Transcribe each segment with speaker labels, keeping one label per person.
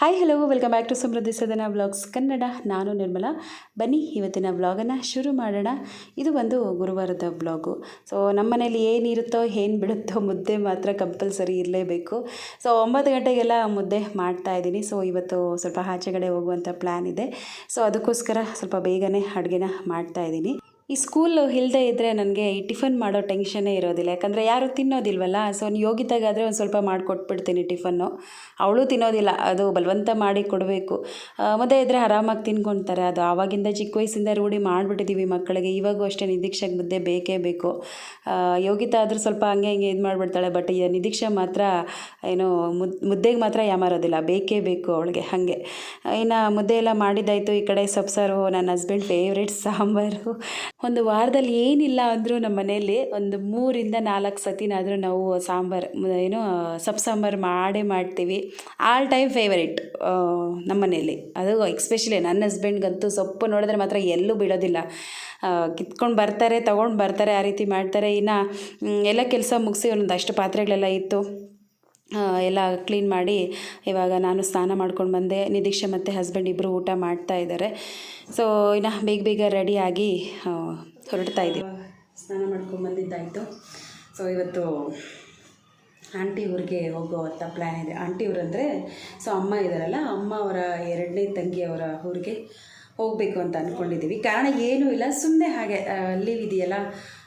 Speaker 1: Hi hello welcome back to Samruddhi Sadana vlogs Kannada ನಾನು ನಿರ್ಮಲಾ ಬನ್ನಿ, ಇವತ್ತಿನ ವ್ಲಾಗನ್ನು ಶುರು ಮಾಡೋಣ. ಇದು ಒಂದು ಗುರುವಾರದ ವ್ಲಾಗು ಸೊ ನಮ್ಮ ಮನೇಲಿ ಏನಿರುತ್ತೋ, ಏನು ಬಿಡುತ್ತೋ ಮುದ್ದೆ ಮಾತ್ರ ಕಂಪಲ್ಸರಿ ಇರಲೇಬೇಕು. ಸೊ ಒಂಬತ್ತು ಗಂಟೆಗೆಲ್ಲ ಮುದ್ದೆ ಮಾಡ್ತಾ ಇದ್ದೀನಿ. ಸೊ ಇವತ್ತು ಸ್ವಲ್ಪ ಆಚೆಗಡೆ ಹೋಗುವಂಥ ಪ್ಲ್ಯಾನ್ ಇದೆ. ಸೊ ಅದಕ್ಕೋಸ್ಕರ ಸ್ವಲ್ಪ ಬೇಗನೆ ಅಡುಗೆನ ಮಾಡ್ತಾ ಇದ್ದೀನಿ. ಈ ಸ್ಕೂಲು ಇಲ್ಲದೆ ಇದ್ದರೆ ನನಗೆ ಈ ಟಿಫನ್ ಮಾಡೋ ಟೆನ್ಷನ್ನೇ ಇರೋದಿಲ್ಲ. ಯಾಕಂದರೆ ಯಾರು ತಿನ್ನೋದಿಲ್ವಲ್ಲ ಸೊ ಯೋಗಿತಾಗಾದರೆ ಒಂದು ಸ್ವಲ್ಪ ಮಾಡಿಕೊಟ್ಬಿಡ್ತೀನಿ ಟಿಫನ್ನು ಅವಳು ತಿನ್ನೋದಿಲ್ಲ, ಅದು ಬಲವಂತ ಮಾಡಿ ಕೊಡಬೇಕು. ಮುದ್ದೆ ಇದ್ದರೆ ಆರಾಮಾಗಿ ತಿನ್ಕೊತಾರೆ. ಅದು ಆವಾಗಿಂದ ಚಿಕ್ಕ ವಯಸ್ಸಿಂದ ರೂಢಿ ಮಾಡಿಬಿಟ್ಟಿದ್ದೀವಿ ಮಕ್ಕಳಿಗೆ. ಇವಾಗೂ ಅಷ್ಟೇ ನಿರೀಕ್ಷೆಗೆ ಮುದ್ದೆ ಬೇಕೇ ಬೇಕು. ಯೋಗಿತ ಯೋಗಿತಾ ಆದರೂ ಸ್ವಲ್ಪ ಹಂಗೆ ಹಿಂಗೆ ಇದು ಮಾಡಿಬಿಡ್ತಾಳೆ ಬಟ್ ಈ ನಿರೀಕ್ಷೆ ಮಾತ್ರ ಏನು ಮುದ್, ಮುದ್ದೆಗೆ ಮಾತ್ರ ಯಾಮಾರೋದಿಲ್ಲ ಬೇಕೇ ಬೇಕು ಅವಳಿಗೆ ಹಾಗೆ. ಇನ್ನು ಮುದ್ದೆ ಎಲ್ಲ ಮಾಡಿದ್ದಾಯಿತು. ಈ ಕಡೆ ಸೊಪ್ಸಾರು, ನನ್ನ ಹಸ್ಬೆಂಡ್ ಫೇವ್ರೇಟ್ ಸಾಂಬಾರು. ಒಂದು ವಾರದಲ್ಲಿ ಏನಿಲ್ಲ ಅಂದರೂ ನಮ್ಮ ಮನೆಯಲ್ಲಿ ಒಂದು ಮೂರಿಂದ ನಾಲ್ಕು ಸತಿನಾದರೂ ನಾವು ಸಾಂಬಾರು, ಏನು ಸೊಪ್ಪು ಸಾಂಬಾರು ಮಾಡೇ ಮಾಡ್ತೀವಿ. ಆಲ್ ಟೈಮ್ ಫೇವರೇಟ್ ನಮ್ಮ ಮನೆಯಲ್ಲಿ. ಅದು ಎಕ್ಸ್ಪೆಷಲಿ ನನ್ನ ಹಸ್ಬೆಂಡ್ಗಂತೂ ಸೊಪ್ಪು ನೋಡಿದ್ರೆ ಮಾತ್ರ ಎಲ್ಲೂ ಬಿಡೋದಿಲ್ಲ. ಕಿತ್ಕೊಂಡು ಬರ್ತಾರೆ, ತೊಗೊಂಡು ಬರ್ತಾರೆ, ಆ ರೀತಿ ಮಾಡ್ತಾರೆ. ಇನ್ನು ಎಲ್ಲ ಕೆಲಸ ಮುಗಿಸಿ ಒಂದಷ್ಟು ಪಾತ್ರೆಗಳೆಲ್ಲ ಇತ್ತು. ಎಲ್ಲ ಕ್ಲೀನ್ ಮಾಡಿ ಇವಾಗ ನಾನು ಸ್ನಾನ ಮಾಡ್ಕೊಂಡು ಬಂದೆ. ನಿದೀಕ್ಷೆ ಮತ್ತು ಹಸ್ಬೆಂಡ್ ಇಬ್ಬರು ಊಟ ಮಾಡ್ತಾ ಇದ್ದಾರೆ ಸೊ ಇನ್ನು ಬೇಗ ಬೇಗ ರೆಡಿಯಾಗಿ ಹೊರಡ್ತಾ ಇದ್ದೀವಿ. ಸ್ನಾನ ಮಾಡ್ಕೊಂಡು ಬಂದಿದ್ದಾಯಿತು. ಸೊ ಇವತ್ತು ಆಂಟಿ ಊರಿಗೆ ಹೋಗೋ ಅಂತ ಪ್ಲ್ಯಾನ್ ಇದೆ. ಆಂಟಿ ಊರಂದರೆ ಸೊ ಅಮ್ಮ ಇದ್ದಾರಲ್ಲ ಅಮ್ಮ ಅವರ ಎರಡನೇ ತಂಗಿಯವರ ಊರಿಗೆ. ಹೋಗಬೇಕು ಅಂತ ಅಂದ್ಕೊಂಡಿದ್ದೀವಿ ಕಾರಣ ಏನೂ ಇಲ್ಲ. ಸುಮ್ಮನೆ ಹಾಗೆ ಲೀವ್ ಇದೆಯಲ್ಲ?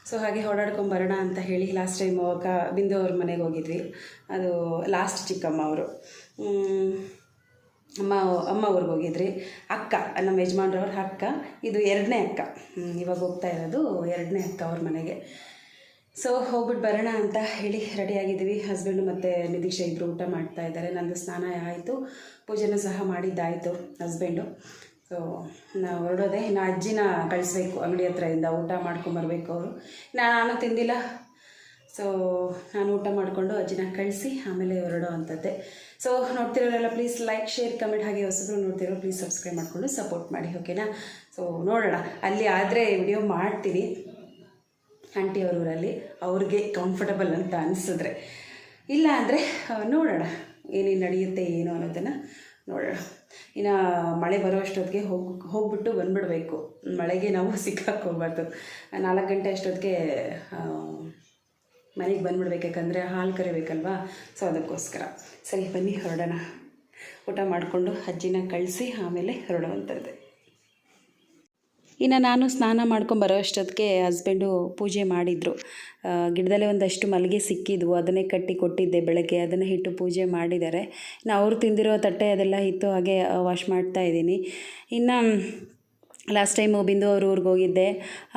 Speaker 1: ಸೊ ಹಾಗೆ ಓಡಾಡ್ಕೊಂಡು ಬರೋಣ ಅಂತ ಹೇಳಿ ಲಾಸ್ಟ್ ಟೈಮ್ ಅವಾಗ ಬಿಂದು ಅವ್ರ ಮನೆಗೆ ಹೋಗಿದ್ವಿ. ಅದು ಲಾಸ್ಟ್ ಚಿಕ್ಕಮ್ಮ ಅವರು. ಅಮ್ಮ ಅಮ್ಮ ಊರಿಗೆ ಹೋಗಿದ್ರಿ. ಅಕ್ಕ, ನಮ್ಮ ಯಜಮಾನ್ರವ್ರ ಅಕ್ಕ. ಇದು ಎರಡನೇ ಅಕ್ಕ. ಇವಾಗ ಹೋಗ್ತಾ ಇರೋದು ಎರಡನೇ ಅಕ್ಕ ಅವ್ರ ಮನೆಗೆ. ಸೊ ಹೋಗ್ಬಿಟ್ಟು ಬರೋಣ ಅಂತ ಹೇಳಿ ರೆಡಿಯಾಗಿದ್ದೀವಿ ಹಸ್ಬೆಂಡು ಮತ್ತು ನಿದೀಕ್ಷಾ ಇಬ್ಬರು ಊಟ ಮಾಡ್ತಾ ಇದ್ದಾರೆ. ನಂದು ಸ್ನಾನ ಆಯಿತು. ಪೂಜೆನೂ ಸಹ ಮಾಡಿದ್ದಾಯಿತು ಹಸ್ಬೆಂಡು ಸೊ ನಾವು ಹೊರಡೋದೆ ಇನ್ನು ಅಜ್ಜಿನ ಕಳಿಸ್ಬೇಕು ಅಂಗಡಿ ಹತ್ರದಿಂದ ಊಟ ಮಾಡ್ಕೊಂಬರ್ಬೇಕು ಅವರು. ನಾನು ತಿಂದಿಲ್ಲ. ಸೊ ನಾನು ಊಟ ಮಾಡಿಕೊಂಡು ಅಜ್ಜಿನ ಕಳಿಸಿ ಆಮೇಲೆ ಹೊರಡೋ ಅಂಥದ್ದೇ. ಸೊ ನೋಡ್ತಿರೋರೆಲ್ಲ ಪ್ಲೀಸ್ ಲೈಕ್ ಶೇರ್ ಕಮೆಂಟ್ ಹಾಗೆ ಹೊಸಬ್ರು ನೋಡ್ತಿರೋ ಪ್ಲೀಸ್ ಸಬ್ಸ್ಕ್ರೈಬ್ ಮಾಡಿಕೊಂಡು ಸಪೋರ್ಟ್ ಮಾಡಿ ಓಕೆನಾ ಸೊ ನೋಡೋಣ. ಅಲ್ಲಿ ಆದರೆ ವಿಡಿಯೋ ಮಾಡ್ತೀನಿ. ಆಂಟಿ ಅವ್ರ ಊರಲ್ಲಿ ಅವ್ರಿಗೆ ಕಂಫರ್ಟಬಲ್ ಅಂತ ಅನಿಸಿದ್ರೆ. ಇಲ್ಲ ಅಂದರೆ ನೋಡೋಣ. ಏನೇನು ನಡೆಯುತ್ತೆ, ಏನು ಅನ್ನೋದನ್ನು ನೋಡೋಣ. ಇನ್ನು ಮಳೆ ಬರೋ ಅಷ್ಟೊತ್ತಿಗೆ ಹೋಗಿ, ಹೋಗ್ಬಿಟ್ಟು ಬಂದ್ಬಿಡ್ಬೇಕು. ಮಳೆಗೆ ನಾವು ಸಿಕ್ಕಾಕೋಗ್ಬಾರ್ದು ನಾಲ್ಕು ಗಂಟೆ ಅಷ್ಟೊತ್ತಿಗೆ ಮನೆಗೆ ಬಂದ್ಬಿಡ್ಬೇಕು. ಯಾಕಂದರೆ ಹಾಲು ಕರಿಬೇಕಲ್ವಾ? ಸೊ, ಅದಕ್ಕೋಸ್ಕರ. ಸರಿ, ಬನ್ನಿ, ಹೊರಡೋಣ. ಊಟ ಮಾಡಿಕೊಂಡು ಅಜ್ಜಿನ ಕಳಿಸಿ, ಆಮೇಲೆ ಹೊರಡುವಂಥದ್ದು. ಇನ್ನು ನಾನು ಸ್ನಾನ ಮಾಡ್ಕೊಂಡು ಬರೋ ಅಷ್ಟೊತ್ತಿಗೆ ಹಸ್ಬೆಂಡು ಪೂಜೆ ಮಾಡಿದರು. ಗಿಡದಲ್ಲೇ ಒಂದಷ್ಟು ಮಲ್ಲಿಗೆ ಸಿಕ್ಕಿದ್ವು, ಅದನ್ನೇ ಕಟ್ಟಿ ಕೊಟ್ಟಿದ್ದೆ ಬೆಳಗ್ಗೆ, ಅದನ್ನು ಇಟ್ಟು ಪೂಜೆ ಮಾಡಿದ್ದಾರೆ. ಇನ್ನು ಅವರು ತಿಂದಿರೋ ತಟ್ಟೆ ಅದೆಲ್ಲ ಇತ್ತು, ಹಾಗೆ ವಾಶ್ ಮಾಡ್ತಾ ಇದ್ದೀನಿ. ಇನ್ನು ಲಾಸ್ಟ್ ಟೈಮು ಬಿಂದು ಅವ್ರ ಊರಿಗೆ ಹೋಗಿದ್ದೆ.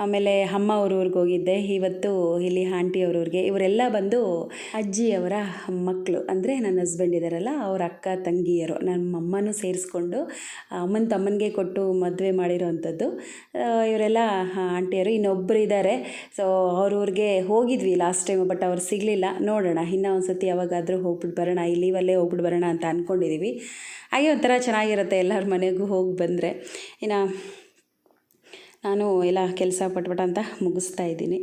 Speaker 1: ಆಮೇಲೆ ಅಮ್ಮ ಅವ್ರ ಊರಿಗೆ ಹೋಗಿದ್ದೆ. ಇವತ್ತು ಇಲ್ಲಿ ಆಂಟಿ ಅವ್ರ ಊರಿಗೆ. ಇವರೆಲ್ಲ ಬಂದು ಅಜ್ಜಿಯವರ ಮಕ್ಕಳು ಅಂದರೆ ನನ್ನ ಹಸ್ಬೆಂಡ್ ಇದ್ದಾರಲ್ಲ ಅವ್ರ ಅಕ್ಕ, ತಂಗಿಯರು. ನಮ್ಮ ಅಮ್ಮನೂ ಸೇರಿಸ್ಕೊಂಡು, ಅಮ್ಮನ ತಮ್ಮನಿಗೆ ಕೊಟ್ಟು ಮದುವೆ ಮಾಡಿರೋ ಅಂಥದ್ದು ಇವರೆಲ್ಲ ಆಂಟಿಯರು ಇನ್ನೊಬ್ಬರು ಇದ್ದಾರೆ ಸೊ ಅವ್ರ ಊರಿಗೆ ಹೋಗಿದ್ವಿ ಲಾಸ್ಟ್ ಟೈಮ್ ಬಟ್ ಅವ್ರು ಸಿಗಲಿಲ್ಲ. ನೋಡೋಣ, ಇನ್ನೂ ಒಂದು ಸತಿ ಯಾವಾಗಾದರೂ ಹೋಗ್ಬಿಟ್ಟು ಬರೋಣ. ಈ ಲೀವಲ್ಲೇ ಹೋಗ್ಬಿಟ್ಟು ಬರೋಣ ಅಂತ ಅಂದ್ಕೊಂಡಿದ್ದೀವಿ ಹಾಗೆ ಒಂಥರ ಚೆನ್ನಾಗಿರುತ್ತೆ ಎಲ್ಲರ ಮನೆಗೂ ಹೋಗಿ ಬಂದರೆ. ಇನ್ನು ನಾನು ಎಲ್ಲ ಕೆಲಸ ಪಟ್ಪಟ ಅಂತ ಮುಗಿಸ್ತಾ ಇದ್ದೀನಿ.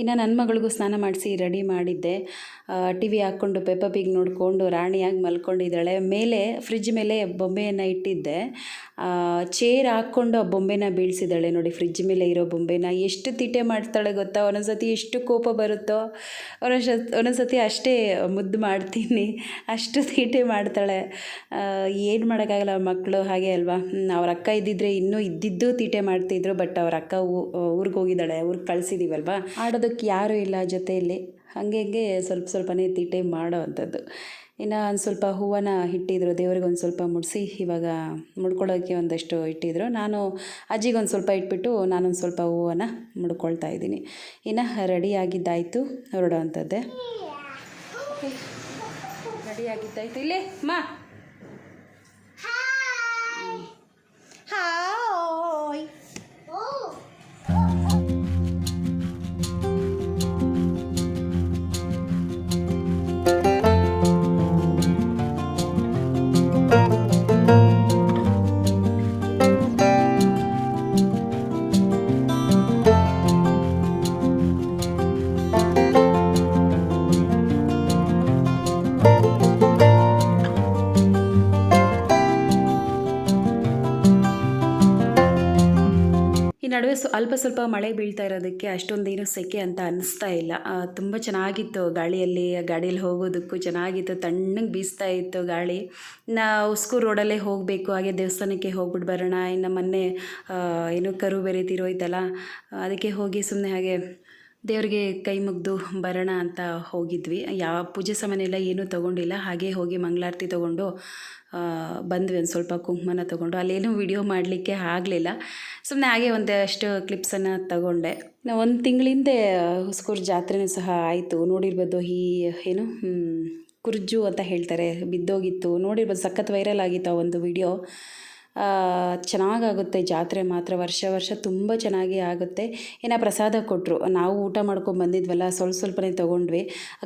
Speaker 1: ಇನ್ನು ನನ್ನ ಮಗಳಿಗೂ ಸ್ನಾನ ಮಾಡಿಸಿ ರೆಡಿ ಮಾಡಿದ್ದೆ. ಟಿ ವಿ ಹಾಕ್ಕೊಂಡು ಪೆಪ್ಪ ಪಿಗ್ ನೋಡಿಕೊಂಡು, ರಾಣಿಯಾಗಿ ಮಲ್ಕೊಂಡಿದ್ದಾಳೆ. ಮೇಲೆ ಫ್ರಿಜ್ ಮೇಲೆ ಬೊಂಬೆಯನ್ನು ಇಟ್ಟಿದ್ದೆ. ಚೇರ್ ಹಾಕ್ಕೊಂಡು ಆ ಬೊಂಬೆನ ಬೀಳ್ಸಿದ್ದಾಳೆ ನೋಡಿ ಫ್ರಿಜ್ ಮೇಲೆ ಇರೋ ಬೊಂಬೆನ. ಎಷ್ಟು ತಿಟೆ ಮಾಡ್ತಾಳೆ ಗೊತ್ತಾ? ಒಂದೊಂದ್ಸತಿ ಎಷ್ಟು ಕೋಪ ಬರುತ್ತೋ? ಒಂದೊಂದು ಒಂದೊಂದ್ಸತಿ ಅಷ್ಟೇ ಮುದ್ದು ಮಾಡ್ತೀನಿ. ಅಷ್ಟು ತೀಟೆ ಮಾಡ್ತಾಳೆ. ಏನು ಮಾಡೋಕ್ಕಾಗಲ್ಲ ಮಕ್ಕಳು ಹಾಗೆ ಅಲ್ವಾ? ಅವ್ರ ಅಕ್ಕ ಇದ್ದಿದ್ರೆ ಇನ್ನೂ ಇದ್ದಿದ್ದು ತೀಟೆ ಮಾಡ್ತಿದ್ರು ಬಟ್ ಅವ್ರ ಅಕ್ಕ ಊರಿಗೆ ಹೋಗಿದ್ದಾಳೆ ಊರಿಗೆ ಕಳಿಸಿದ್ದೀವಲ್ವಾ ಆಡೋದಕ್ಕೆ ಯಾರೂ ಇಲ್ಲ ಜೊತೆಯಲ್ಲಿ. ಹಾಗೆ ಹಂಗೆ ಸ್ವಲ್ಪ ಸ್ವಲ್ಪನೇ ತೀಟೆ ಮಾಡೋ ಅಂಥದ್ದು. ಇನ್ನು ಒಂದು ಸ್ವಲ್ಪ ಹೂವನ್ನ ಇಟ್ಟಿದ್ರು ದೇವ್ರಿಗೆ ಒಂದು ಸ್ವಲ್ಪ ಮುಡಿಸಿ ಇವಾಗ ಮುಡ್ಕೊಳ್ಳೋಕ್ಕೆ ಒಂದಷ್ಟು ಇಟ್ಟಿದ್ರು. ನಾನು ಅಜ್ಜಿಗೆ ಒಂದು ಸ್ವಲ್ಪ ಇಟ್ಬಿಟ್ಟು ನಾನೊಂದು ಸ್ವಲ್ಪ ಹೂವನ್ನು ಮುಡ್ಕೊಳ್ತಾ ಇದ್ದೀನಿ. ಇನ್ನು ರೆಡಿ ಆಗಿದ್ದಾಯಿತು ಹೊರಡೋ ಇಲ್ಲಿ ರೆಡಿ ಆಗಿದ್ದಾಯ್ತು. ಇಲ್ಲೇ, ಮಾ. ಹಾಯ್ ಸ್ವ ಅಲ್ಪ ಸ್ವಲ್ಪ ಮಳೆ ಬೀಳ್ತಾ ಇರೋದಕ್ಕೆ ಅಷ್ಟೊಂದೇನು ಸೆಕೆ ಅಂತ ಅನ್ನಿಸ್ತಾ ಇಲ್ಲ. ತುಂಬ ಚೆನ್ನಾಗಿತ್ತು ಗಾಳಿಯಲ್ಲಿ ಗಾಡಿಯಲ್ಲಿ ಹೋಗೋದಕ್ಕೂ ಚೆನ್ನಾಗಿತ್ತು, ತಣ್ಣಗೆ ಬೀಸ್ತಾ ಇತ್ತು ಗಾಳಿ. ನಾ ಉಸ್ಕೂರು ರೋಡಲ್ಲೇ ಹೋಗಬೇಕು, ಹಾಗೆ ದೇವಸ್ಥಾನಕ್ಕೆ ಹೋಗ್ಬಿಟ್ಟು ಬರೋಣ, ಇನ್ನು ಮೊನ್ನೆ ಏನು ಕರು ಬೆರೆತಿರೋಯ್ತಲ್ಲ ಅದಕ್ಕೆ ಹೋಗಿ ಸುಮ್ಮನೆ ಹಾಗೆ ದೇವರಿಗೆ ಕೈ ಮುಗಿದು ಬರೋಣ ಅಂತ ಹೋಗಿದ್ವಿ. ಯಾವ ಪೂಜೆ ಸಾಮಾನೆಲ್ಲ ಏನೂ ತೊಗೊಂಡಿಲ್ಲ. ಹಾಗೆ ಹೋಗಿ ಮಂಗಳಾರತಿ ತೊಗೊಂಡು ಬಂದ್ವಿ ಒಂದು ಸ್ವಲ್ಪ ಕುಂಕುಮನ ತೊಗೊಂಡು. ಅಲ್ಲೇನೂ ವಿಡಿಯೋ ಮಾಡಲಿಕ್ಕೆ ಆಗಲಿಲ್ಲ. ಸುಮ್ಮನೆ ಹಾಗೆ ಒಂದಷ್ಟು ಕ್ಲಿಪ್ಸನ್ನು ತಗೊಂಡೆ. ಒಂದು ತಿಂಗಳಿಂದೆ ಹುಸ್ಕೂರು ಜಾತ್ರೆನೂ ಸಹ ಆಯಿತು. ನೋಡಿರ್ಬೋದು ಈ, ಏನು ಕುರ್ಜು ಅಂತ ಹೇಳ್ತಾರೆ, ಬಿದ್ದೋಗಿತ್ತು. ನೋಡಿರ್ಬೋದು ಸಖತ್ ವೈರಲ್ ಆಗಿತ್ತು ಆ ಒಂದು ವಿಡಿಯೋ ಚೆನ್ನಾಗಾಗುತ್ತೆ. ಜಾತ್ರೆ ಮಾತ್ರ ವರ್ಷ ವರ್ಷ ತುಂಬ ಚೆನ್ನಾಗಿ ಆಗುತ್ತೆ. ಏನ ಪ್ರಸಾದ ಕೊಟ್ಟರು ನಾವು ಊಟ ಮಾಡ್ಕೊಂಡು ಬಂದಿದ್ವಲ್ಲ, ಸ್ವಲ್ಪ ಸ್ವಲ್ಪನೇ ತೊಗೊಂಡ್ವಿ.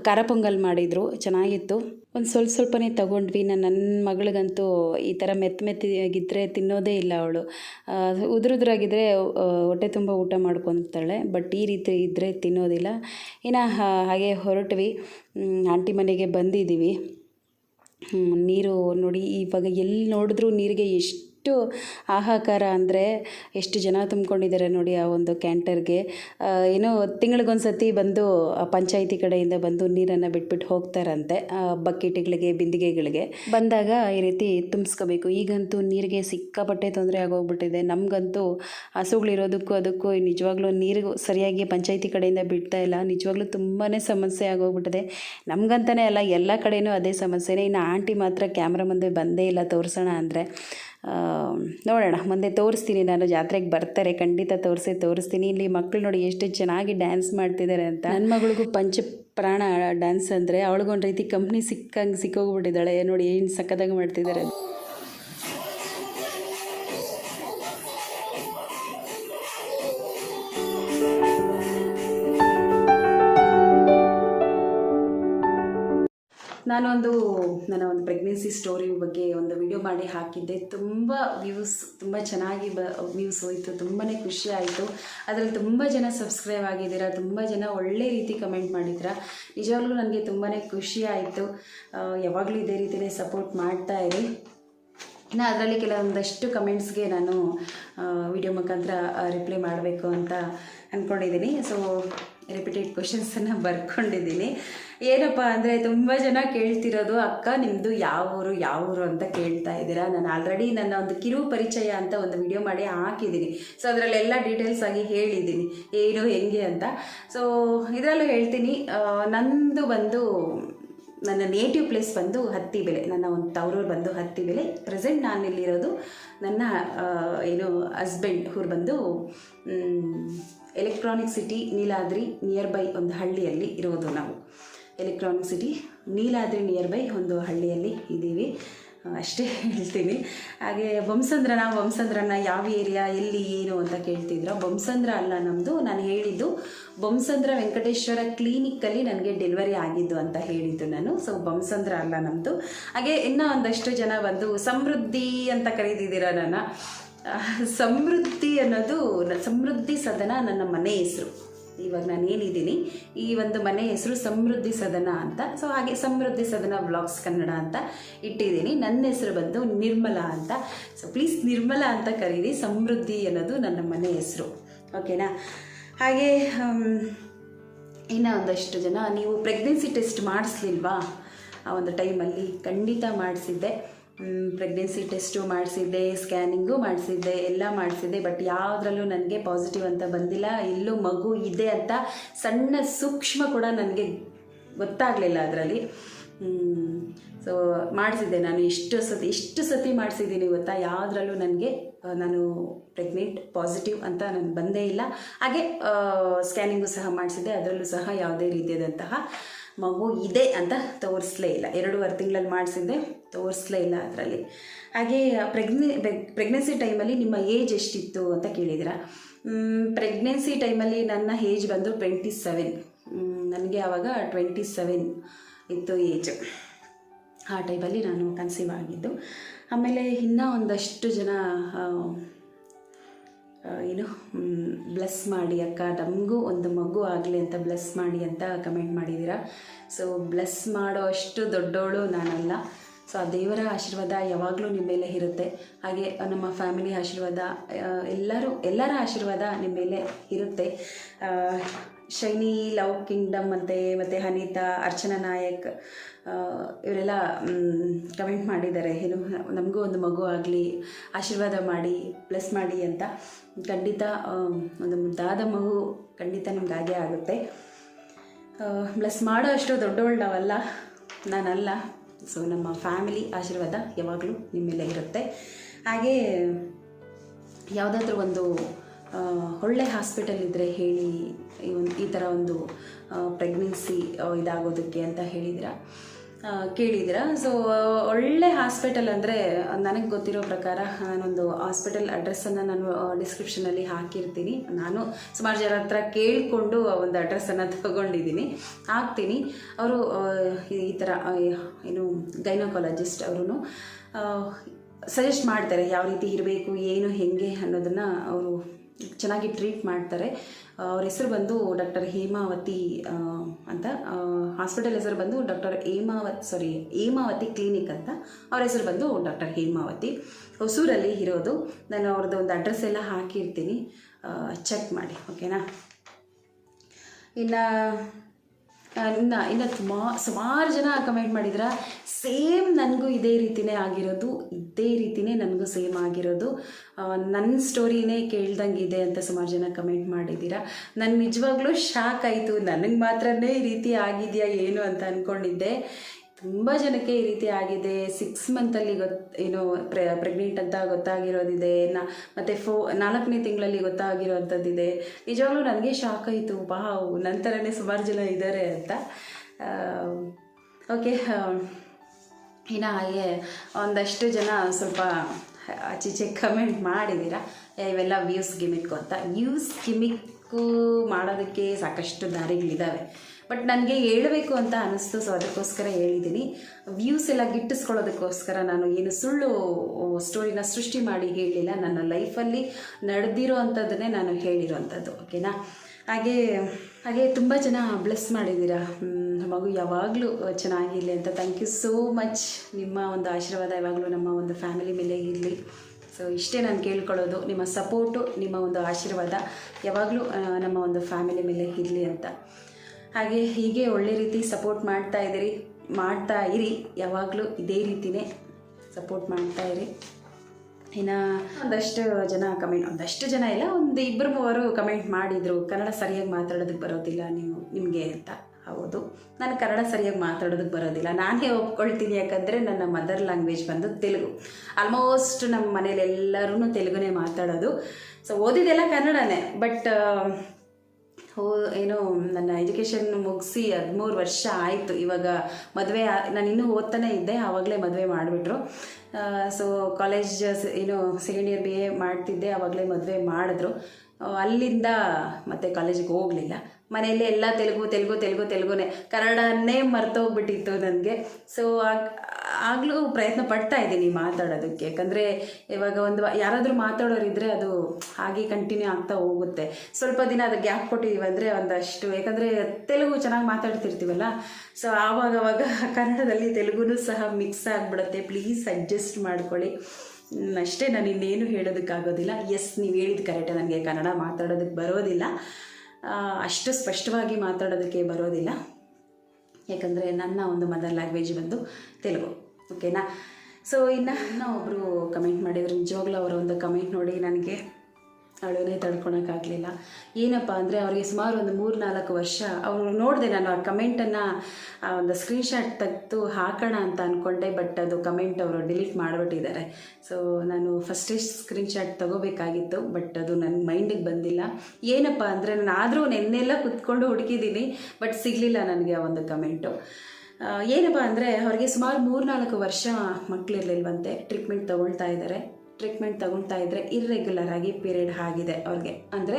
Speaker 1: ಖಾರ ಪೊಂಗಲ್ ಮಾಡಿದರು, ಚೆನ್ನಾಗಿತ್ತು. ಒಂದು ಸ್ವಲ್ಪ ಸ್ವಲ್ಪನೇ ತೊಗೊಂಡ್ವಿ. ನಾನು ನನ್ನ ಮಗಳಿಗಂತೂ ಈ ಥರ ಮೆತ್ತ ಮೆತ್ತಗಿದ್ದರೆ ತಿನ್ನೋದೇ ಇಲ್ಲ ಅವಳು. ಉದುರುದ್ರಾಗಿದ್ದರೆ ಹೊಟ್ಟೆ ತುಂಬ ಊಟ ಮಾಡ್ಕೊತಾಳೆ. ಬಟ್ ಈ ರೀತಿ ಇದ್ದರೆ ತಿನ್ನೋದಿಲ್ಲ. ಇನ್ನು ಹಾಗೆ ಹೊರಟ್ವಿ. ಆಂಟಿ ಮನೆಗೆ ಬಂದಿದ್ದೀವಿ ನೀರು ನೋಡಿ, ಇವಾಗ ಎಲ್ಲಿ ನೋಡಿದ್ರೂ ನೀರಿಗೆ ಎಷ್ಟು ಹಾಹಾಕಾರ ಅಂದರೆ ಎಷ್ಟು ಜನ ತುಂಬ್ಕೊಂಡಿದ್ದಾರೆ ನೋಡಿ ಆ ಒಂದು ಕ್ಯಾಂಟರ್ಗೆ. ಏನು ತಿಂಗಳಿಗೊಂದು ಸತಿ ಬಂದು ಪಂಚಾಯಿತಿ ಕಡೆಯಿಂದ ಬಂದು ನೀರನ್ನು ಬಿಟ್ಬಿಟ್ಟು ಹೋಗ್ತಾರಂತೆ ಬಕೆಟ್ಗಳಿಗೆ, ಬಿಂದಿಗೆಗಳಿಗೆ. ಬಂದಾಗ ಈ ರೀತಿ ತುಂಬಿಸ್ಕೋಬೇಕು. ಈಗಂತೂ ನೀರಿಗೆ ಸಿಕ್ಕಾಪಟ್ಟೆ ತೊಂದರೆ ಆಗೋಗ್ಬಿಟ್ಟಿದೆ. ನಮಗಂತೂ ಹಸುಗಳಿರೋದಕ್ಕೂ ಅದಕ್ಕೂ ನಿಜವಾಗ್ಲೂ ನೀರು ಸರಿಯಾಗಿ ಪಂಚಾಯಿತಿ ಕಡೆಯಿಂದ ಬಿಡ್ತಾ ಇಲ್ಲ. ನಿಜವಾಗ್ಲೂ ತುಂಬಾ ಸಮಸ್ಯೆ ಆಗೋಗ್ಬಿಟ್ಟಿದೆ. ನಮಗಂತಲೇ ಅಲ್ಲ, ಎಲ್ಲ ಕಡೆಯೂ ಅದೇ ಸಮಸ್ಯೆನೇ. ಇನ್ನು ಆಂಟಿ ಮಾತ್ರ ಕ್ಯಾಮ್ರಾ ಮುಂದೆ ಬಂದೇ ಇಲ್ಲ ತೋರಿಸೋಣ ಅಂದರೆ. ನೋಡೋಣ. ಮುಂದೆ ತೋರಿಸ್ತೀನಿ. ನಾನು ಜಾತ್ರೆಗೆ ಬರ್ತಾರೆ. ಖಂಡಿತ ತೋರಿಸಿ, ತೋರಿಸ್ತೀನಿ. ಇಲ್ಲಿ ಮಕ್ಕಳು ನೋಡಿ ಎಷ್ಟು ಚೆನ್ನಾಗಿ ಡ್ಯಾನ್ಸ್ ಮಾಡ್ತಿದ್ದಾರೆ ಅಂತ. ನನ್ನ ಮಗಳಿಗೂ ಪಂಚ ಪ್ರಾಣ ಡ್ಯಾನ್ಸ್ ಅಂದರೆ ಅವಳಿಗೊಂದು ರೀತಿ ಕಂಪ್ನಿ ಸಿಕ್ಕಂಗೆ ಸಿಕ್ಕೋಗ್ಬಿಟ್ಟಿದ್ದಾಳೆ. ನೋಡಿ ಏನು ಸಕ್ಕದಾಗಿ ಮಾಡ್ತಿದ್ದಾರೆ ನಾನೊಂದು ನನ್ನ ಒಂದು ಪ್ರೆಗ್ನೆನ್ಸಿ ಸ್ಟೋರಿ ಬಗ್ಗೆ ಒಂದು ವಿಡಿಯೋ ಮಾಡಿ ಹಾಕಿದ್ದೆ. ತುಂಬ ವ್ಯೂಸ್ ತುಂಬ ಚೆನ್ನಾಗಿ ಬ ವ್ಯೂಸ್ ಹೋಯಿತು ತುಂಬಾ ಖುಷಿ ಆಯಿತು. ಅದರಲ್ಲಿ ತುಂಬ ಜನ ಸಬ್ಸ್ಕ್ರೈಬ್ ಆಗಿದ್ದೀರಾ, ತುಂಬ ಜನ ಒಳ್ಳೆ ರೀತಿ ಕಮೆಂಟ್ ಮಾಡಿದ್ರ ನಿಜವಾಗ್ಲೂ ನನಗೆ ತುಂಬಾ ಖುಷಿ ಆಯಿತು. ಯಾವಾಗಲೂ ಇದೇ ರೀತಿಯೇ ಸಪೋರ್ಟ್ ಮಾಡ್ತಾ ಇರಿ. ಇನ್ನು ಅದರಲ್ಲಿ ಕೆಲವೊಂದಷ್ಟು ಕಮೆಂಟ್ಸ್ಗೆ ನಾನು ವಿಡಿಯೋ ಮುಖಾಂತರ ರಿಪ್ಲೈ ಮಾಡಬೇಕು ಅಂತ ಅಂದ್ಕೊಂಡಿದ್ದೀನಿ ಸೊ ರಿಪೀಟೆಡ್ ಕ್ವಶನ್ಸನ್ನು ಬರ್ಕೊಂಡಿದ್ದೀನಿ. ಏನಪ್ಪ ಅಂದರೆ ತುಂಬ ಜನ ಕೇಳ್ತಿರೋದು, ಅಕ್ಕ ನಿಮ್ಮದು ಯಾವ ಊರು ಯಾವ ಊರು ಅಂತ ಕೇಳ್ತಾ ಇದ್ದೀರಾ? ನಾನು ಆಲ್ರೆಡಿ ನನ್ನ ಒಂದು ಕಿರು ಪರಿಚಯ ಅಂತ ಒಂದು ವಿಡಿಯೋ ಮಾಡಿ ಹಾಕಿದ್ದೀನಿ. ಸೊ ಅದರಲ್ಲೆಲ್ಲ ಡೀಟೇಲ್ಸ್ ಆಗಿ ಹೇಳಿದ್ದೀನಿ. ಏನು, ಹೆಂಗೆ ಅಂತ. ಸೊ ಇದರಲ್ಲೂ ಹೇಳ್ತೀನಿ ನಂದು ಬಂದು, ನನ್ನ ನೇಟಿವ್ ಪ್ಲೇಸ್ ಬಂದು ಹತ್ತಿ ಬೆಲೆ ನನ್ನ ಒಂದು ತವರೂರು ಬಂದು ಹತ್ತಿ ಬೆಲೆ ಪ್ರೆಸೆಂಟ್ ನಾನು ಇಲ್ಲಿರೋದು ನನ್ನ ಏನು ಹಸ್ಬೆಂಡ್ ಊರು ಬಂದು electronic city Neeladri near by ಒಂದು ಹಳ್ಳಿಯಲ್ಲಿ ಇರೋದು ನಾವು. Electronic city Neeladri near by ಒಂದು ಹಳ್ಳಿಯಲ್ಲಿ ಇದ್ದೀವಿ. ಅಷ್ಟೇ ಹೇಳ್ತೀನಿ. ಹಾಗೆ ಬೊಮ್ಸಂದ್ರನ ಬೊಮ್ಸಂದ್ರನ ಯಾವ ಏರಿಯಾ, ಎಲ್ಲಿ, ಏನು ಅಂತ ಕೇಳ್ತಿದ್ರು ಬೊಮ್ಸಂದ್ರ ಅಲ್ಲ ನಮ್ಮದು ನಾನು ಹೇಳಿದ್ದು ಬೊಮ್ಸಂದ್ರ ವೆಂಕಟೇಶ್ವರ ಕ್ಲಿನಿಕ್ಕಲ್ಲಿ ನನಗೆ ಡೆಲಿವರಿ ಆಗಿದ್ದು ಅಂತ ಹೇಳಿದ್ದು ನಾನು. ಸೊ ಬೊಮ್ಸಂದ್ರ ಅಲ್ಲ ನಮ್ಮದು ಹಾಗೆ ಇನ್ನೂ ಒಂದಷ್ಟು ಜನ ಬಂದು ಸಮೃದ್ಧಿ ಅಂತ ಕರೀತಿದ್ದೀರ ನಾನು? ಸಮೃದ್ಧಿ ಅನ್ನೋದು, ಸಮೃದ್ಧಿ ಸದನ ನನ್ನ ಮನೆ ಹೆಸರು. ಇವಾಗ ನಾನು ಏನಿದ್ದೀನಿ ಈ ಒಂದು ಮನೆ ಹೆಸರು ಸಮೃದ್ಧಿ ಸದನ ಅಂತ. ಸೊ ಹಾಗೆ ಸಮೃದ್ಧಿ ಸದನ ಬ್ಲಾಗ್ಸ್ ಕನ್ನಡ ಅಂತ ಇಟ್ಟಿದ್ದೀನಿ. ನನ್ನ ಹೆಸರು ಬಂದು ನಿರ್ಮಲಾ ಅಂತ. ಸೊ ಪ್ಲೀಸ್ ನಿರ್ಮಲಾ ಅಂತ ಕರೀರಿ. ಸಮೃದ್ಧಿ ಅನ್ನೋದು ನನ್ನ ಮನೆ ಹೆಸರು. ಓಕೆನಾ ಹಾಗೆ ಇನ್ನೂ ಒಂದಷ್ಟು ಜನ ನೀವು ಪ್ರೆಗ್ನೆನ್ಸಿ ಟೆಸ್ಟ್ ಮಾಡಿಸ್ಲಿಲ್ವಾ? ಆ ಒಂದು ಟೈಮಲ್ಲಿ ಖಂಡಿತ ಮಾಡಿಸಿದ್ದೆ. ಪ್ರೆಗ್ನೆನ್ಸಿ ಟೆಸ್ಟು ಮಾಡಿಸಿದ್ದೆ ಸ್ಕ್ಯಾನಿಂಗು ಮಾಡಿಸಿದ್ದೆ, ಎಲ್ಲ ಮಾಡಿಸಿದ್ದೆ ಬಟ್ ಯಾವುದ್ರಲ್ಲೂ ನನಗೆ ಪಾಸಿಟಿವ್ ಅಂತ ಬಂದಿಲ್ಲ. ಎಲ್ಲೂ ಮಗು ಇದೆ ಅಂತ ಸಣ್ಣ ಸೂಕ್ಷ್ಮ ಕೂಡ ನನಗೆ ಗೊತ್ತಾಗಲಿಲ್ಲ ಅದರಲ್ಲಿ. ಸೊ ಮಾಡಿಸಿದ್ದೆ ನಾನು. ಎಷ್ಟು ಸತಿ ಎಷ್ಟು ಸತಿ ಮಾಡಿಸಿದ್ದೀನಿ ಗೊತ್ತಾ? ಯಾವುದ್ರಲ್ಲೂ ನನಗೆ ನಾನು ಪ್ರೆಗ್ನೆಂಟ್ ಪಾಸಿಟಿವ್ ಅಂತ ನಾನು ಬಂದೇ ಇಲ್ಲ. ಹಾಗೆ ಸ್ಕ್ಯಾನಿಂಗು ಸಹ ಮಾಡಿಸಿದ್ದೆ. ಅದರಲ್ಲೂ ಸಹ ಯಾವುದೇ ರೀತಿಯಾದಂತಹ ಮಗು ಇದೆ ಅಂತ ತೋರಿಸ್ಲೇ ಇಲ್ಲ. ಎರಡೂವರೆ ತಿಂಗಳಲ್ಲಿ ಮಾಡಿಸಿದ್ದೆ, ತೋರಿಸ್ಲೇ ಇಲ್ಲ ಅದರಲ್ಲಿ. ಹಾಗೆ ಪ್ರೆಗ್ನೆ ಪ್ರೆಗ್ನೆನ್ಸಿ ಟೈಮಲ್ಲಿ ನಿಮ್ಮ ಏಜ್ ಎಷ್ಟಿತ್ತು ಅಂತ ಕೇಳಿದಿರ ಪ್ರೆಗ್ನೆನ್ಸಿ ಟೈಮಲ್ಲಿ ನನ್ನ ಏಜ್ ಬಂದು ಟ್ವೆಂಟಿ ಸೆವೆನ್ ನನಗೆ ಆವಾಗ ಟ್ವೆಂಟಿ ಸೆವೆನ್ ಇತ್ತು ಏಜ್ ಆ ಟೈಮಲ್ಲಿ ನಾನು ಕನ್ಸೀವ್ ಆಗಿದ್ದು. ಆಮೇಲೆ ಇನ್ನೂ ಒಂದಷ್ಟು ಜನ ಏನು ಬ್ಲೆಸ್ ಮಾಡಿ ಅಕ್ಕ, ನಮಗೂ ಒಂದು ಮಗು ಆಗಲಿ ಅಂತ ಬ್ಲೆಸ್ ಮಾಡಿ ಅಂತ ಕಮೆಂಟ್ ಮಾಡಿದ್ದೀರಾ ಸೊ ಬ್ಲೆಸ್ ಮಾಡೋ ಅಷ್ಟು ದೊಡ್ಡವಳು ನಾನಲ್ಲ. ಸೊ ಆ ದೇವರ ಆಶೀರ್ವಾದ ಯಾವಾಗಲೂ ನಿಮ್ಮ ಮೇಲೆ ಇರುತ್ತೆ. ಹಾಗೆ ನಮ್ಮ ಫ್ಯಾಮಿಲಿ ಆಶೀರ್ವಾದ ಎಲ್ಲರೂ, ಎಲ್ಲರ ಆಶೀರ್ವಾದ ನಿಮ್ಮ ಮೇಲೆ ಇರುತ್ತೆ. ಶೈನಿ ಲವ್ ಕಿಂಗ್ಡಮ್ ಅಂತೆ, ಮತ್ತು ಅನಿತಾ ಅರ್ಚನಾ ನಾಯಕ್ ಇವರೆಲ್ಲ ಕಮೆಂಟ್ ಮಾಡಿದ್ದಾರೆ. ಏನು, ನಮಗೂ ಒಂದು ಮಗು ಆಗಲಿ, ಆಶೀರ್ವಾದ ಮಾಡಿ ಪ್ಲಸ್ ಮಾಡಿ ಅಂತ. ಖಂಡಿತ ಒಂದು ಮುದ್ದಾದ ಮಗು ಖಂಡಿತ ನಮ್ಗೆ ಹಾಗೆ ಆಗುತ್ತೆ. ಪ್ಲಸ್ ಮಾಡೋ ಅಷ್ಟು ದೊಡ್ಡವಳು ನಾವಲ್ಲ ನಾನಲ್ಲ. ಸೊ ನಮ್ಮ ಫ್ಯಾಮಿಲಿ ಆಶೀರ್ವಾದ ಯಾವಾಗಲೂ ನಿಮ್ಮ ಮೇಲೆ ಇರುತ್ತೆ. ಹಾಗೆ, ಯಾವುದಾದ್ರೂ ಒಂದು ಒಳ್ಳೆ ಹಾಸ್ಪಿಟಲ್ ಇದ್ದರೆ ಹೇಳಿ, ಈ ಒಂದು, ಈ ಥರ ಒಂದು ಪ್ರೆಗ್ನೆನ್ಸಿ ಇದಾಗೋದಕ್ಕೆ ಅಂತ ಹೇಳಿದಿರ ಕೇಳಿದಿರ ಸೊ ಒಳ್ಳೆ ಹಾಸ್ಪಿಟಲ್ ಅಂದರೆ ನನಗೆ ಗೊತ್ತಿರೋ ಪ್ರಕಾರ, ನಾನೊಂದು ಹಾಸ್ಪಿಟಲ್ ಅಡ್ರೆಸ್ಸನ್ನು ನಾನು ಡಿಸ್ಕ್ರಿಪ್ಷನಲ್ಲಿ ಹಾಕಿರ್ತೀನಿ. ನಾನು ಸುಮಾರು ಜನ ಹತ್ರ ಕೇಳಿಕೊಂಡು ಒಂದು ಅಡ್ರೆಸ್ಸನ್ನು ತಗೊಂಡಿದ್ದೀನಿ. ಹಾಕ್ತೀನಿ. ಅವರು ಈ ಥರ ಏನು ಗೈನೋಕಾಲಜಿಸ್ಟ್ ಅವರು ಸಜೆಸ್ಟ್ ಮಾಡ್ತಾರೆ, ಯಾವ ರೀತಿ ಇರಬೇಕು, ಏನು, ಹೆಂಗೆ ಅನ್ನೋದನ್ನು ಅವರು ಚೆನ್ನಾಗಿ ಟ್ರೀಟ್ ಮಾಡ್ತಾರೆ. ಅವ್ರ ಹೆಸರು ಬಂದು ಡಾಕ್ಟರ್ ಹೇಮಾವತಿ ಅಂತ. ಹಾಸ್ಪಿಟಲ್ ಹೆಸರು ಬಂದು doctor Hemavathi sorry Hemavathi clinic ಅಂತ. ಅವ್ರ ಹೆಸರು ಬಂದು ಡಾಕ್ಟರ್ ಹೇಮಾವತಿ. ಹೊಸೂರಲ್ಲಿ ಇರೋದು. ನಾನು ಅವ್ರದ್ದು ಒಂದು ಅಡ್ರೆಸ್ ಎಲ್ಲ ಹಾಕಿರ್ತೀನಿ. ಚೆಕ್ ಮಾಡಿ ಓಕೆನಾ ಇನ್ನು ಇನ್ನು ಇನ್ನು ತುಮಾ ಸುಮಾರು ಜನ ಕಮೆಂಟ್ ಮಾಡಿದ್ರ ಸೇಮ್ ನನಗೂ ಇದೇ ರೀತಿನೇ ಆಗಿರೋದು, ಇದೇ ರೀತಿನೇ ನನಗೂ ಸೇಮ್ ಆಗಿರೋದು. ನನ್ನ ಸ್ಟೋರಿನೇ ಕೇಳ್ದಂಗೆ ಇದೆ ಅಂತ ಸುಮಾರು ಜನ ಕಮೆಂಟ್ ಮಾಡಿದ್ದೀರಾ. ನಾನು ನಿಜವಾಗ್ಲೂ ಶಾಕ್ ಆಯಿತು. ನನಗೆ ಮಾತ್ರನೇ ಈ ರೀತಿ ಆಗಿದೆಯಾ, ಏನು ಅಂತ ಅಂದ್ಕೊಂಡಿದ್ದೆ ತುಂಬ ಜನಕ್ಕೆ ಈ ರೀತಿ ಆಗಿದೆ. ಸಿಕ್ಸ್ ಮಂತಲ್ಲಿ ಗೊತ್ತು ಏನು, ಪ್ರೆ ಪ್ರೆಗ್ನೆಂಟ್ ಅಂತ ಗೊತ್ತಾಗಿರೋದಿದೆ. ನಾ, ಮತ್ತು ಫೋ ನಾಲ್ಕನೇ ತಿಂಗಳಲ್ಲಿ ಗೊತ್ತಾಗಿರೋವಂಥದ್ದಿದೆ ನಿಜವಾಗ್ಲೂ ನನಗೆ ಶಾಕ್ ಆಯಿತು. ಬಾವು ನಂತರನೇ ಸುಮಾರು ಜನ ಇದ್ದಾರೆ ಅಂತ. ಓಕೆ ಇನ್ನು ಹಾಗೆ ಒಂದಷ್ಟು ಜನ ಸ್ವಲ್ಪ ಆಚೀಚೆ ಕಮೆಂಟ್ ಮಾಡಿದ್ದೀರಾ ಇವೆಲ್ಲ ವ್ಯೂಸ್ ಗಿಮಿಕ್ಕು ಅಂತ. ವ್ಯೂಸ್ ಗಿಮಿಕ್ಕು ಮಾಡೋದಕ್ಕೆ ಸಾಕಷ್ಟು ದಾರಿಗಳಿದ್ದಾವೆ ಬಟ್ ನನಗೆ ಹೇಳಬೇಕು ಅಂತ ಅನ್ನಿಸ್ತು ಸೊ ಅದಕ್ಕೋಸ್ಕರ ಹೇಳಿದ್ದೀನಿ ವ್ಯೂಸ್ ಎಲ್ಲ ಗಿಟ್ಟಿಸ್ಕೊಳ್ಳೋದಕ್ಕೋಸ್ಕರ ನಾನು ಏನು ಸುಳ್ಳು ಸ್ಟೋರಿನ ಸೃಷ್ಟಿ ಮಾಡಿ ಹೇಳಲಿಲ್ಲ ನನ್ನ ಲೈಫಲ್ಲಿ ನಡೆದಿರೋ ಅಂಥದ್ದನ್ನೇ ನಾನು ಹೇಳಿರೋವಂಥದ್ದು ಓಕೆನಾ ಹಾಗೆ ಹಾಗೆ ತುಂಬ ಜನ ಬ್ಲೆಸ್ ಮಾಡಿದ್ದೀರಾ. ಮಗು ಯಾವಾಗಲೂ ಚೆನ್ನಾಗಿರಲಿ ಅಂತ. ಥ್ಯಾಂಕ್ ಯು ಸೋ ಮಚ್ ನಿಮ್ಮ ಒಂದು ಆಶೀರ್ವಾದ ಯಾವಾಗಲೂ ನಮ್ಮ ಒಂದು ಫ್ಯಾಮಿಲಿ ಮೇಲೆ ಇರಲಿ. ಸೊ ಇಷ್ಟೇ ನಾನು ಕೇಳ್ಕೊಳ್ಳೋದು. ನಿಮ್ಮ ಸಪೋರ್ಟು ನಿಮ್ಮ ಒಂದು ಆಶೀರ್ವಾದ ಯಾವಾಗಲೂ ನಮ್ಮ ಒಂದು ಫ್ಯಾಮಿಲಿ ಮೇಲೆ ಇರಲಿ ಅಂತ. ಹಾಗೆ ಹೀಗೆ ಒಳ್ಳೆ ರೀತಿ ಸಪೋರ್ಟ್ ಮಾಡ್ತಾ ಇದ್ದೀರಿ, ಮಾಡ್ತಾ ಇರಿ. ಯಾವಾಗಲೂ ಇದೇ ರೀತಿನೇ ಸಪೋರ್ಟ್ ಮಾಡ್ತಾ ಇರಿ. ಇನ್ನು ಒಂದಷ್ಟು ಜನ ಕಮೆಂಟ್ ಒಂದಷ್ಟು ಜನ ಇಲ್ಲ, ಒಂದು ಇಬ್ಬರು ಮೂವರು ಕಮೆಂಟ್ ಮಾಡಿದರು. ಕನ್ನಡ ಸರಿಯಾಗಿ ಮಾತಾಡೋದಕ್ಕೆ ಬರೋದಿಲ್ಲ ನೀವು, ನಿಮಗೆ ಅಂತ ಹೌದು. ನಾನು ಕನ್ನಡ ಸರಿಯಾಗಿ ಮಾತಾಡೋದಕ್ಕೆ ಬರೋದಿಲ್ಲ. ನಾನೇ ಒಪ್ಕೊಳ್ತೀನಿ ಯಾಕಂದರೆ ನನ್ನ ಮದರ್ ಲ್ಯಾಂಗ್ವೇಜ್ ಬಂದು ತೆಲುಗು. ಆಲ್ಮೋಸ್ಟ್ ನಮ್ಮ ಮನೇಲಿ ಎಲ್ಲರೂ ತೆಲುಗುನೇ ಮಾತಾಡೋದು. ಸೊ ಓದಿದ್ದೆಲ್ಲ ಕನ್ನಡನೇ ಬಟ್ ಹೋ, ಏನು ನನ್ನ ಎಜುಕೇಷನ್ ಮುಗಿಸಿ ಹದಿಮೂರು ವರ್ಷ ಆಯಿತು. ಇವಾಗ ಮದುವೆ ನಾನು ಇನ್ನೂ ಓದ್ತಾನೆ ಇದ್ದೆ, ಆವಾಗಲೇ ಮದುವೆ ಮಾಡಿಬಿಟ್ರು. ಸೊ ಕಾಲೇಜ್ ಏನು ಸೆಕೆಂಡ್ ಇಯರ್ ಬಿ ಎ ಮಾಡ್ತಿದ್ದೆ, ಆವಾಗಲೇ ಮದುವೆ ಮಾಡಿದ್ರು. ಅಲ್ಲಿಂದ ಮತ್ತೆ ಕಾಲೇಜಿಗೆ ಹೋಗಲಿಲ್ಲ. ಮನೆಯಲ್ಲಿ ಎಲ್ಲ ತೆಲುಗು ತೆಲುಗು ತೆಲುಗು, ತೆಲುಗುನೇ. ಕನ್ನಡನೇ ಮರ್ತೋಗ್ಬಿಟ್ಟಿತ್ತು ನನಗೆ ಸೊ ಆಗಲೂ ಪ್ರಯತ್ನ ಪಡ್ತಾ ಇದ್ದೀನಿ ಮಾತಾಡೋದಕ್ಕೆ. ಯಾಕಂದರೆ ಇವಾಗ ಒಂದು ಯಾರಾದರೂ ಮಾತಾಡೋರಿದ್ರೆ ಅದು ಹಾಗೆ ಕಂಟಿನ್ಯೂ ಆಗ್ತಾ ಹೋಗುತ್ತೆ. ಸ್ವಲ್ಪ ದಿನ ಅದು ಗ್ಯಾಪ್ ಕೊಟ್ಟಿದ್ದೀವಿ ಅಂದರೆ ಒಂದಷ್ಟು, ಯಾಕಂದರೆ ತೆಲುಗು ಚೆನ್ನಾಗಿ ಮಾತಾಡ್ತಿರ್ತೀವಲ್ಲ ಸೊ ಆವಾಗ ಅವಾಗ ಕನ್ನಡದಲ್ಲಿ ತೆಲುಗುನೂ ಸಹ ಮಿಕ್ಸ್ ಆಗಿಬಿಡುತ್ತೆ. ಪ್ಲೀಸ್ ಅಡ್ಜಸ್ಟ್ ಮಾಡ್ಕೊಳ್ಳಿ. ಅಷ್ಟೇ ನಾನು ಇನ್ನೇನು ಹೇಳೋದಕ್ಕಾಗೋದಿಲ್ಲ. ಎಸ್ ನೀವು ಹೇಳಿದ ಕರೆಕ್ಟ್ ನನಗೆ ಕನ್ನಡ ಮಾತಾಡೋದಕ್ಕೆ ಬರೋದಿಲ್ಲ. ಅಷ್ಟು ಸ್ಪಷ್ಟವಾಗಿ ಮಾತಾಡೋದಕ್ಕೆ ಬರೋದಿಲ್ಲ. ಯಾಕಂದರೆ ನನ್ನ ಒಂದು ಮದರ್ ಲ್ಯಾಂಗ್ವೇಜ್ ಬಂದು ತೆಲುಗು. ಓಕೆನಾ? ಸೊ ಇನ್ನು ಇನ್ನೂ ಒಬ್ಬರು ಕಮೆಂಟ್ ಮಾಡಿದ್ರು ನಿಜವಾಗ್ಲೂ ಅವರ ಒಂದು ಕಮೆಂಟ್ ನೋಡಿ ನನಗೆ ಅಳುನೇ ತಡ್ಕೊಳಕ್ಕಾಗಲಿಲ್ಲ ಏನಪ್ಪ ಅಂದರೆ ಅವರಿಗೆ ಸುಮಾರು ಒಂದು ಮೂರು ನಾಲ್ಕು ವರ್ಷ ಅವರು ನೋಡಿದೆ ನಾನು ಆ ಕಮೆಂಟನ್ನು ಒಂದು ಸ್ಕ್ರೀನ್ಶಾಟ್ ತೆಗೆದು ಹಾಕೋಣ ಅಂತ ಅಂದ್ಕೊಂಡೆ ಬಟ್ ಅದು ಕಮೆಂಟ್ ಅವರು ಡಿಲೀಟ್ ಮಾಡಿಬಿಟ್ಟಿದ್ದಾರೆ. ಸೊ ನಾನು ಫಸ್ಟೇ ಸ್ಕ್ರೀನ್ಶಾಟ್ ತಗೋಬೇಕಾಗಿತ್ತು ಬಟ್ ಅದು ನನ್ನ ಮೈಂಡಿಗೆ ಬಂದಿಲ್ಲ. ಏನಪ್ಪ ಅಂದರೆ ನಾನು ಆದರೂ ನೆನ್ನೆಲ್ಲ ಕುತ್ಕೊಂಡು ಹುಡುಕಿದ್ದೀನಿ ಬಟ್ ಸಿಗಲಿಲ್ಲ ನನಗೆ ಆ ಒಂದು ಕಮೆಂಟು ಆ, ಏನಪ್ಪ ಅಂದರೆ ಅವ್ರಿಗೆ ಸುಮಾರು ಮೂರು ನಾಲ್ಕು ವರ್ಷ ಮಕ್ಕಳಿರ್ಲಿಲ್ವಂತೆ ಟ್ರೀಟ್ಮೆಂಟ್ ತಗೊಳ್ತಾ ಇದ್ದಾರೆ ಟ್ರೀಟ್ಮೆಂಟ್ ತಗೊಳ್ತಾ ಇದ್ದರೆ ಇರ್ರೆಗ್ಯುಲರ್ ಆಗಿ ಪೀರಿಯಡ್ ಆಗಿದೆ ಅವ್ರಿಗೆ. ಅಂದರೆ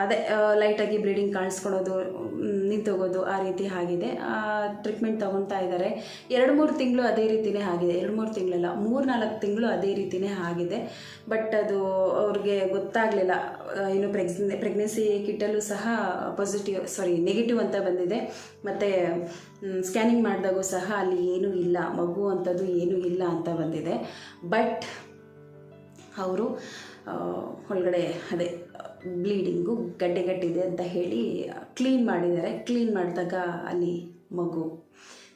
Speaker 1: ಅದೇ ಲೈಟಾಗಿ ಬ್ಲೀಡಿಂಗ್ ಕಾಣಿಸ್ಕೊಳ್ಳೋದು ನಿಂತೋಗೋದು ಆ ರೀತಿ ಆಗಿದೆ. ಟ್ರೀಟ್ಮೆಂಟ್ ತಗೊಳ್ತಾ ಇದ್ದಾರೆ ಎರಡು ಮೂರು ತಿಂಗಳು ಅದೇ ರೀತಿಯೇ ಆಗಿದೆ. ಎರಡು ಮೂರು ತಿಂಗಳಲ್ಲ, ಮೂರು ನಾಲ್ಕು ತಿಂಗಳು ಅದೇ ರೀತಿಯೇ ಆಗಿದೆ. ಬಟ್ ಅದು ಅವ್ರಿಗೆ ಗೊತ್ತಾಗಲಿಲ್ಲ. ಇನ್ನು ಪ್ರೆಗ್ಸ್ ಪ್ರೆಗ್ನೆನ್ಸಿ ಕಿಟ್ಟಲ್ಲೂ ಸಹ ಪಾಸಿಟಿವ್ ಸಾರಿ ನೆಗೆಟಿವ್ ಅಂತ ಬಂದಿದೆ. ಮತ್ತು ಸ್ಕ್ಯಾನಿಂಗ್ ಮಾಡಿದಾಗೂ ಸಹ ಅಲ್ಲಿ ಏನೂ ಇಲ್ಲ, ಮಗು ಅಂಥದ್ದು ಏನೂ ಇಲ್ಲ ಅಂತ ಬಂದಿದೆ. ಬಟ್ ಅವರು ಒಳಗಡೆ ಅದೇ ಬ್ಲೀಡಿಂಗು ಗಡ್ಡೆ ಗಟ್ಟಿದೆ ಅಂತ ಹೇಳಿ ಕ್ಲೀನ್ ಮಾಡಿದ್ದಾರೆ. ಕ್ಲೀನ್ ಮಾಡಿದಾಗ ಅಲ್ಲಿ ಮಗು.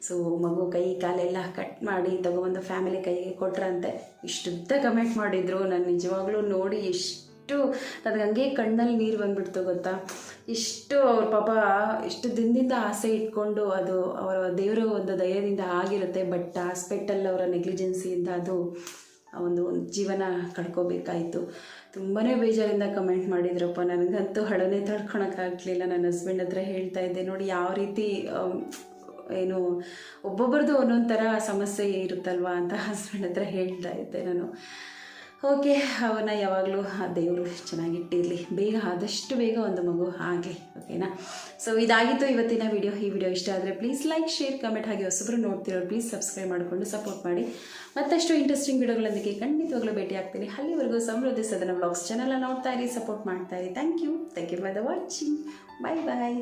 Speaker 1: ಸೊ ಮಗು ಕೈ, ಕಾಲೆಲ್ಲ ಕಟ್ ಮಾಡಿ ತಗೊಬಂದು ಫ್ಯಾಮಿಲಿ ಕೈಗೆ ಕೊಟ್ರಂತೆ. ಇಷ್ಟುದ್ದ ಕಮೆಂಟ್ ಮಾಡಿದರು. ನಾನು ನಿಜವಾಗ್ಲೂ ನೋಡಿ ಎಷ್ಟು ನನಗೆ ಹಂಗೆ ಕಣ್ಣಲ್ಲಿ ನೀರು ಬಂದ್ಬಿಡ್ತು ಗೊತ್ತಾ? ಇಷ್ಟು ಅವ್ರ ಪಾಪ ಇಷ್ಟು ದಿನದಿಂದ ಆಸೆ ಇಟ್ಕೊಂಡು ಅದು ಅವರ ದೇವರ ಒಂದು ದಯದಿಂದ ಆಗಿರುತ್ತೆ. ಬಟ್ ಹಾಸ್ಪಿಟಲ್ ಅವರ ನೆಗ್ಲಿಜೆನ್ಸಿಯಿಂದ ಅದು ಒಂದು ಜೀವನ ಕಳ್ಕೊಬೇಕಾಯಿತು. ತುಂಬಾ ಬೇಜಾರಿಂದ ಕಮೆಂಟ್ ಮಾಡಿದ್ರಪ್ಪ. ನನಗಂತೂ ಹಳನೇ ತಡ್ಕೊಳಕ್ಕಾಗಲಿಲ್ಲ. ನನ್ನ ಹಸ್ಬೆಂಡ್ ಹತ್ರ ಹೇಳ್ತಾ ಇದ್ದೆ. ನೋಡಿ, ಯಾವ ರೀತಿ ಏನು, ಒಬ್ಬೊಬ್ರದ್ದು ಒಂದೊಂದು ಥರ ಸಮಸ್ಯೆ ಇರುತ್ತಲ್ವಾ ಅಂತ ಹಸ್ಬೆಂಡ್ ಹತ್ರ ಹೇಳ್ತಾ ಇದ್ದೆ ನಾನು. ಓಕೆ, ಅವನ್ನ ಯಾವಾಗಲೂ ಆ ದೇವರು ಚೆನ್ನಾಗಿಟ್ಟಿರಲಿ. ಬೇಗ ಆದಷ್ಟು ಬೇಗ ಒಂದು ಮಗು ಆಗಲಿ, ಓಕೆನಾ? ಸೊ ಇದಾಗಿತ್ತು ಇವತ್ತಿನ ವಿಡಿಯೋ ಈ ವಿಡಿಯೋ ಇಷ್ಟ ಆದರೆ ಪ್ಲೀಸ್ ಲೈಕ್ ಶೇರ್ ಕಮೆಂಟ್ ಹಾಗೆ ಹೊಸಬ್ರು ನೋಡ್ತಿರೋರು ಪ್ಲೀಸ್ ಸಬ್ಸ್ಕ್ರೈಬ್ ಮಾಡಿಕೊಂಡು ಸಪೋರ್ಟ್ ಮಾಡಿ. ಮತ್ತಷ್ಟು ಇಂಟ್ರೆಸ್ಟಿಂಗ್ ವಿಡಿಯೋಗಳೊಂದಿಗೆ ಖಂಡಿತವಾಗ್ಲೂ ಭೇಟಿ ಆಗ್ತೀನಿ. ಅಲ್ಲಿವರೆಗೂ ಸಮೃದ್ಧಿ ಸದನ ಬ್ಲಾಗ್ಸ್ ಚಾನಲ್ ನೋಡ್ತಾ ಇರಿ ಸಪೋರ್ಟ್ ಮಾಡ್ತಾ ಇರಿ. Thank you thank you for the watching bye bye